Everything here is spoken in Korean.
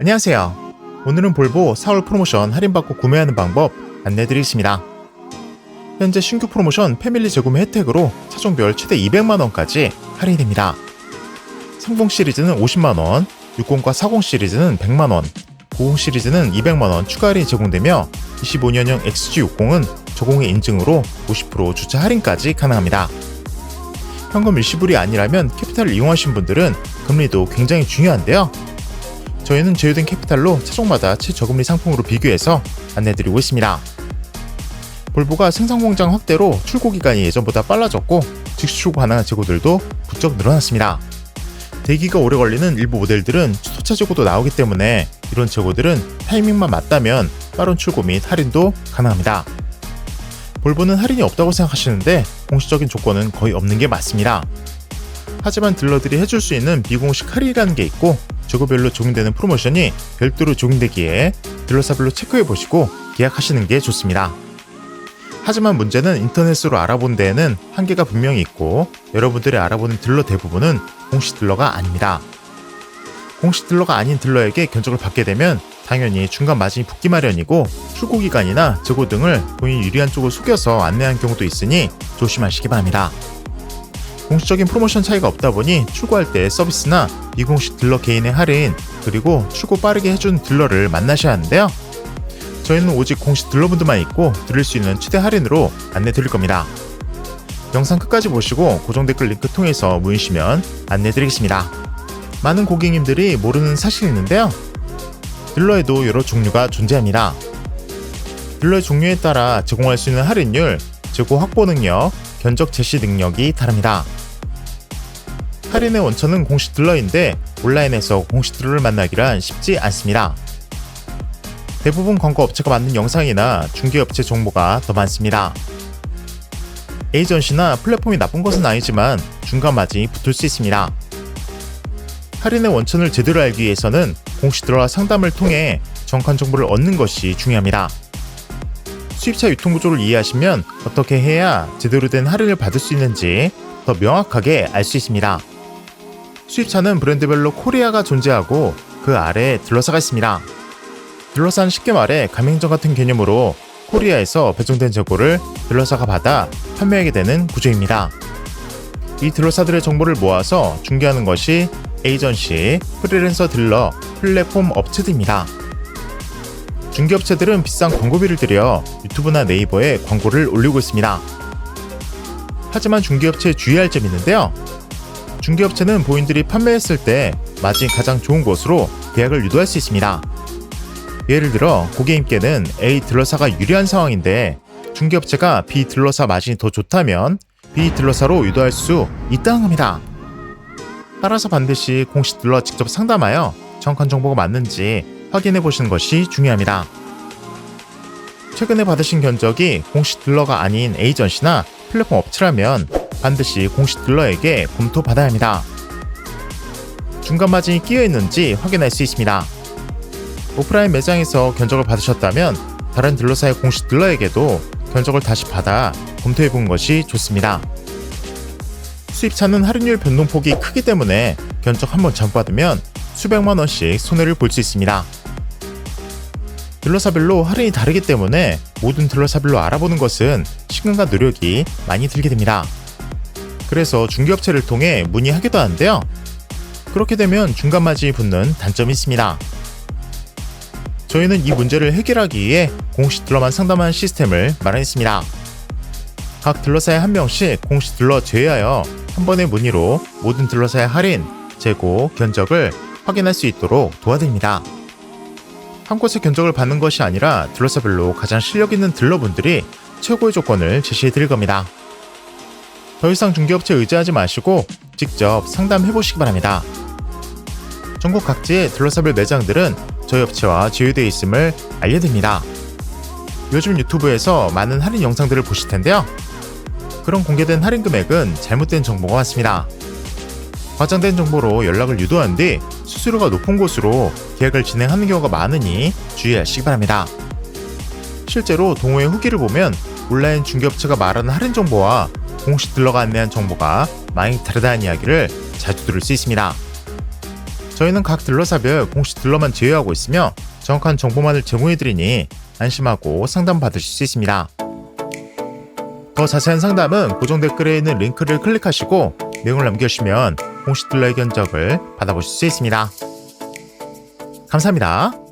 안녕하세요. 오늘은 볼보 4월 프로모션 할인받고 구매하는 방법 안내드리겠습니다. 현재 신규 프로모션 패밀리 재구매 혜택으로 차종별 최대 200만원까지 할인됩니다. 30 시리즈는 50만원, 60과 40 시리즈는 100만원, 90 시리즈는 200만원 추가 할인이 제공되며 25년형 XG60은 저공해 인증으로 50% 주차 할인까지 가능합니다. 현금 일시불이 아니라면 캐피탈을 이용하신 분들은 금리도 굉장히 중요한데요. 저희는 제휴된 캐피탈로 차종마다 최저금리 상품으로 비교해서 안내드리고 있습니다. 볼보가 생산 공장 확대로 출고 기간이 예전보다 빨라졌고 즉시 출고 가능한 재고들도 부쩍 늘어났습니다. 대기가 오래 걸리는 일부 모델들은 수소차 재고도 나오기 때문에 이런 재고들은 타이밍만 맞다면 빠른 출고 및 할인도 가능합니다. 볼보는 할인이 없다고 생각하시는데 공식적인 조건은 거의 없는 게 맞습니다. 하지만 딜러들이 해줄 수 있는 비공식 할인이라는 게 있고 재고별로 적용되는 프로모션이 별도로 적용되기에 딜러사별로 체크해 보시고 계약하시는 게 좋습니다. 하지만 문제는 인터넷으로 알아본 데에는 한계가 분명히 있고 여러분들이 알아보는 딜러 대부분은 공식 딜러가 아닙니다. 공식 딜러가 아닌 딜러에게 견적을 받게 되면 당연히 중간 마진이 붙기 마련이고 출고 기간이나 재고 등을 본인 유리한 쪽을 속여서 안내한 경우도 있으니 조심하시기 바랍니다. 공식적인 프로모션 차이가 없다 보니 출고할 때 서비스나 비공식 딜러 개인의 할인 그리고 출고 빠르게 해준 딜러를 만나셔야 하는데요. 저희는 오직 공식 딜러분들만 있고 드릴 수 있는 최대 할인으로 안내 드릴 겁니다. 영상 끝까지 보시고 고정 댓글 링크 통해서 문의시면 안내 드리겠습니다. 많은 고객님들이 모르는 사실이 있는데요. 딜러에도 여러 종류가 존재합니다. 딜러의 종류에 따라 제공할 수 있는 할인율, 재고 확보 능력, 견적 제시 능력이 다릅니다. 할인의 원천은 공식 딜러인데 온라인에서 공식 딜러를 만나기란 쉽지 않습니다. 대부분 광고 업체가 만든 영상이나 중개업체 정보가 더 많습니다. 에이전시나 플랫폼이 나쁜 것은 아니지만 중간 마진이 붙을 수 있습니다. 할인의 원천을 제대로 알기 위해서는 공식 딜러와 상담을 통해 정확한 정보를 얻는 것이 중요합니다. 수입차 유통 구조를 이해하시면 어떻게 해야 제대로 된 할인을 받을 수 있는지 더 명확하게 알 수 있습니다. 수입차는 브랜드별로 코리아가 존재하고 그 아래 딜러사가 있습니다. 딜러사는 쉽게 말해 가맹점 같은 개념으로 코리아에서 배송된 재고를 딜러사가 받아 판매하게 되는 구조입니다. 이 딜러사들의 정보를 모아서 중개하는 것이 에이전시, 프리랜서 딜러, 플랫폼 업체들입니다. 중개업체들은 비싼 광고비를 들여 유튜브나 네이버에 광고를 올리고 있습니다. 하지만 중개업체에 주의할 점이 있는데요. 중개업체는 본인들이 판매했을 때 마진 가장 좋은 곳으로 계약을 유도할 수 있습니다. 예를 들어 고객님께는 A 딜러사가 유리한 상황인데 중개업체가 B 딜러사 마진이 더 좋다면 B 딜러사로 유도할 수 있다는 겁니다. 따라서 반드시 공식 딜러와 직접 상담하여 정확한 정보가 맞는지 확인해 보시는 것이 중요합니다. 최근에 받으신 견적이 공식 딜러가 아닌 에이전시나 플랫폼 업체라면 반드시 공식 딜러에게 검토받아야 합니다. 중간 마진이 끼어 있는지 확인할 수 있습니다. 오프라인 매장에서 견적을 받으셨다면 다른 딜러사의 공식 딜러에게도 견적을 다시 받아 검토해 본 것이 좋습니다. 수입차는 할인율 변동폭이 크기 때문에 견적 한 번 잘못 받으면 수백만 원씩 손해를 볼 수 있습니다. 딜러사별로 할인이 다르기 때문에 모든 딜러사별로 알아보는 것은 시간과 노력이 많이 들게 됩니다. 그래서 중개업체를 통해 문의하기도 하는데요. 그렇게 되면 중간 마진이 붙는 단점이 있습니다. 저희는 이 문제를 해결하기 위해 공식 딜러만 상담하는 시스템을 마련했습니다. 각 딜러사에 한 명씩 공식 딜러 제외하여 한 번의 문의로 모든 딜러사의 할인, 재고, 견적을 확인할 수 있도록 도와드립니다. 한 곳의 견적을 받는 것이 아니라 딜러사별로 가장 실력 있는 딜러분들이 최고의 조건을 제시해 드릴 겁니다. 더 이상 중개업체 의지하지 마시고 직접 상담해 보시기 바랍니다. 전국 각지의 딜러사별 매장들은 저희 업체와 제휴되어 있음을 알려드립니다. 요즘 유튜브에서 많은 할인 영상들을 보실 텐데요. 그런 공개된 할인 금액은 잘못된 정보가 많습니다. 과장된 정보로 연락을 유도한 뒤 수수료가 높은 곳으로 계약을 진행하는 경우가 많으니 주의하시기 바랍니다. 실제로 동호회 후기를 보면 온라인 중개업체가 말하는 할인 정보와 공식 딜러가 안내한 정보가 많이 다르다는 이야기를 자주 들을 수 있습니다. 저희는 각 딜러사별 공식 딜러만 제외하고 있으며 정확한 정보만을 제공해드리니 안심하고 상담 받으실 수 있습니다. 더 자세한 상담은 고정 댓글에 있는 링크를 클릭하시고 내용을 남겨주시면 공식 딜러의 견적을 받아보실 수 있습니다. 감사합니다.